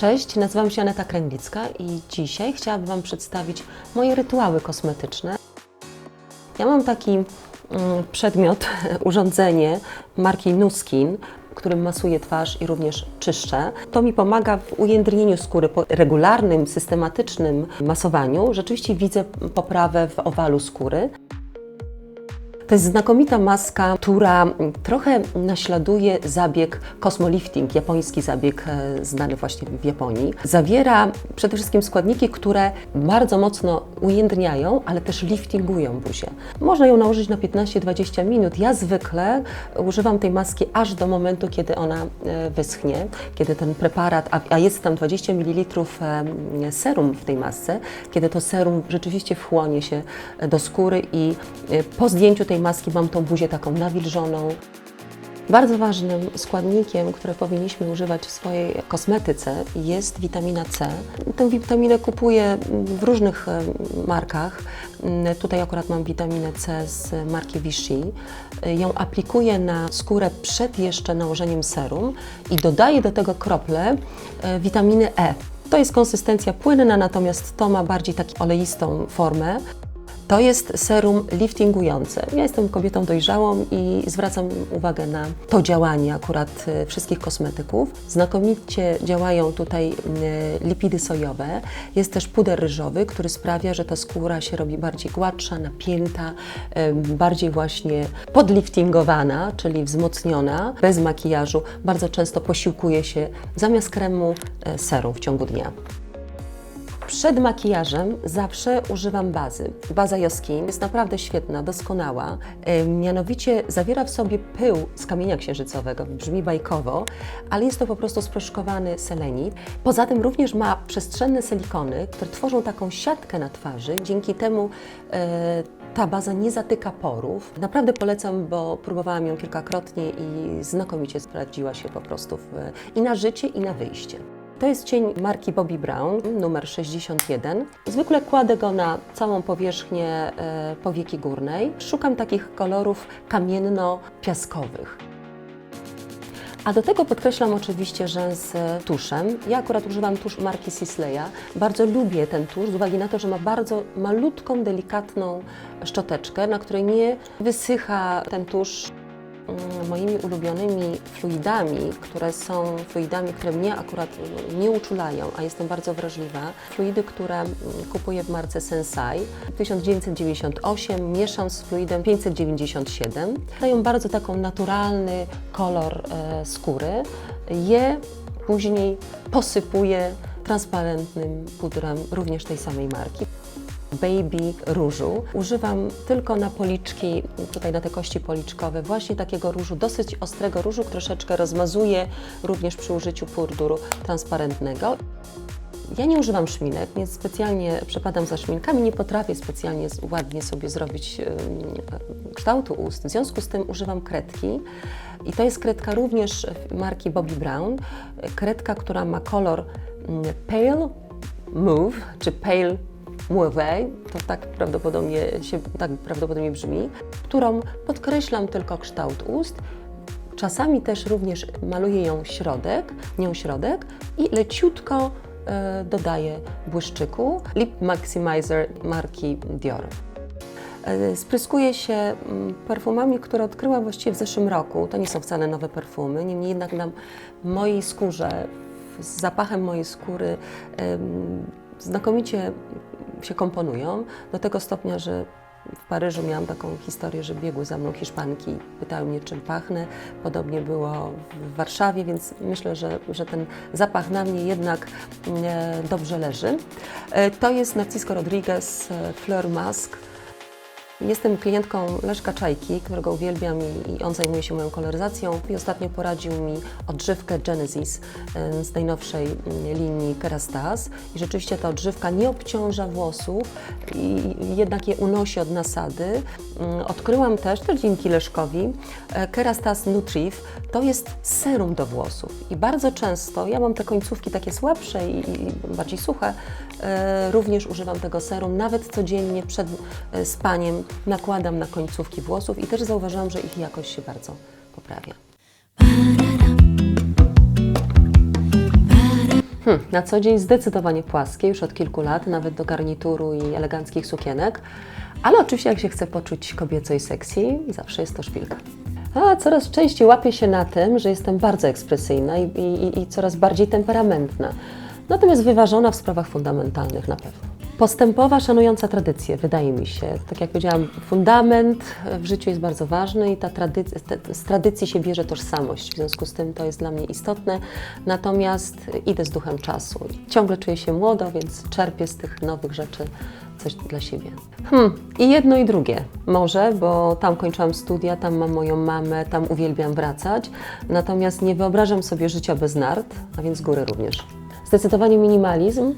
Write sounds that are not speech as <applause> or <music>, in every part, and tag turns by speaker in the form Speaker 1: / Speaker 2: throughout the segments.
Speaker 1: Cześć, nazywam się Aneta Kręglicka i dzisiaj chciałabym Wam przedstawić moje rytuały kosmetyczne. Ja mam taki mm, przedmiot, <laughs> urządzenie marki Nuskin, którym masuję twarz i również czyszczę. To mi pomaga w ujędrnieniu skóry. Po regularnym, systematycznym masowaniu rzeczywiście widzę poprawę w owalu skóry. To jest znakomita maska, która trochę naśladuje zabieg cosmolifting, japoński zabieg e, znany właśnie w Japonii. Zawiera przede wszystkim składniki, które bardzo mocno ujędrniają, ale też liftingują buzię. Można ją nałożyć na 15-20 minut. Ja zwykle używam tej maski aż do momentu, kiedy ona e, wyschnie, kiedy ten preparat, a, jest tam 20 ml e, serum w tej masce, kiedy to serum rzeczywiście wchłonie się do skóry i po zdjęciu tej maski mam tą buzię taką nawilżoną. Bardzo ważnym składnikiem, które powinniśmy używać w swojej kosmetyce jest witamina C. Tę witaminę kupuję w różnych markach. Mm, Tutaj akurat mam witaminę C z marki Vichy. Ją aplikuję na skórę przed jeszcze nałożeniem serum i dodaję do tego krople e, witaminy E. To jest konsystencja płynna, natomiast to ma bardziej taką oleistą formę. To jest serum liftingujące. Ja jestem kobietą dojrzałą i zwracam uwagę na to działanie akurat e, wszystkich kosmetyków. Znakomicie działają tutaj lipidy sojowe. Jest też puder ryżowy, który sprawia, że ta skóra się robi bardziej gładsza, napięta, bardziej właśnie podliftingowana, czyli wzmocniona, bez makijażu. Bardzo często posiłkuje się zamiast kremu e, serum w ciągu dnia. Przed makijażem zawsze używam bazy. Baza Joskin jest naprawdę świetna, doskonała. Mianowicie zawiera w sobie pył z kamienia księżycowego, brzmi bajkowo, ale jest to po prostu sproszkowany selenit. Poza tym również ma przestrzenne silikony, które tworzą taką siatkę na twarzy. Dzięki temu e, ta baza nie zatyka porów. Naprawdę polecam, bo próbowałam ją kilkakrotnie i znakomicie sprawdziła się po prostu w, i na życie, i na wyjście. To jest cień marki Bobbi Brown, numer 61. Zwykle kładę go na całą powierzchnię e, powieki górnej. Szukam takich kolorów kamienno-piaskowych. A do tego podkreślam oczywiście rzęsy tuszem. Ja akurat używam tusz marki Sisleya. Bardzo lubię ten tusz z uwagi na to, że ma bardzo malutką, delikatną szczoteczkę, na której nie wysycha ten tusz moimi ulubionymi fluidami, które są fluidami, które mnie akurat nie uczulają, a jestem bardzo wrażliwa. Fluidy, które mm, kupuję w marce Sensai 1998 mieszam z fluidem 597. Dają bardzo taką naturalny kolor e, skóry. Je później posypuję transparentnym pudrem również tej samej marki. Baby różu. Używam tylko na policzki, tutaj na te kości policzkowe, właśnie takiego różu, dosyć ostrego różu, troszeczkę rozmazuję również przy użyciu pudru transparentnego. Ja nie używam szminek, więc specjalnie przepadam za szminkami, nie potrafię specjalnie ładnie sobie zrobić kształtu ust. W związku z tym używam kredki i to jest kredka również marki Bobbi Brown. Kredka, która ma kolor mm, Pale Move, czy Pale Mauve, to tak prawdopodobnie, się, tak prawdopodobnie brzmi, którą podkreślam tylko kształt ust, Czasami też również maluję ją środek, nią środek i leciutko e, dodaję błyszczyku Lip Maximizer marki Dior. E, Spryskuję się mm, perfumami, które odkryłam właściwie w zeszłym roku. To nie są wcale nowe perfumy, niemniej jednak na mojej skórze, z zapachem mojej skóry znakomicie się komponują. Do tego stopnia, że w Paryżu miałam taką historię, że biegły za mną Hiszpanki, pytały mnie, czym pachnę. Podobnie było w Warszawie, więc myślę, że, że ten zapach na mnie jednak e, dobrze leży. E, to jest Narciso Rodriguez e, Fleur Mask. Jestem klientką Leszka Czajki, którego uwielbiam i, on zajmuje się moją koloryzacją. I ostatnio poradził mi odżywkę Genesis z najnowszej mm, linii Kerastase. I rzeczywiście ta odżywka nie obciąża włosów i jednak je unosi od nasady. Mm, Odkryłam też, też dzięki Leszkowi, e, Kerastase Nutriv. To jest serum do włosów i bardzo często, ja mam te końcówki takie słabsze i, i bardziej suche, e, również używam tego serum, nawet codziennie przed e, spaniem nakładam na końcówki włosów i też zauważyłam, że ich jakość się bardzo poprawia. Hmm, na co dzień zdecydowanie płaskie, już od kilku lat, nawet do garnituru i eleganckich sukienek. Ale oczywiście, jak się chce poczuć kobieco i sexy, zawsze jest to szpilka. A coraz częściej łapię się na tym, że jestem bardzo ekspresyjna i, i, i coraz bardziej temperamentna. Natomiast wyważona w sprawach fundamentalnych na pewno. Postępowa, szanująca tradycję, wydaje mi się. Tak jak powiedziałam, fundament w życiu jest bardzo ważny i ta tradyc- te- z tradycji się bierze tożsamość. W związku z tym to jest dla mnie istotne. Natomiast idę z duchem czasu. Ciągle czuję się młodo, więc czerpię z tych nowych rzeczy coś dla siebie. Hmm, I jedno i drugie. Może, bo tam kończyłam studia, tam mam moją mamę, tam uwielbiam wracać. Natomiast nie wyobrażam sobie życia bez nart, a więc góry również. Zdecydowanie minimalizm.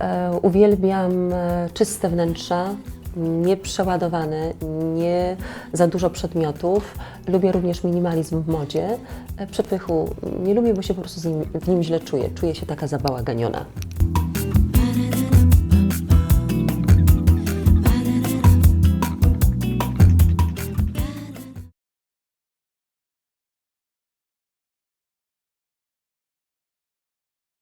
Speaker 1: E, uwielbiam e, czyste wnętrza, nieprzeładowane, nie za dużo przedmiotów. Lubię również minimalizm w modzie. E, przepychu nie lubię, bo się po prostu nim, w nim źle czuję. Czuję się taka zabałaganiona.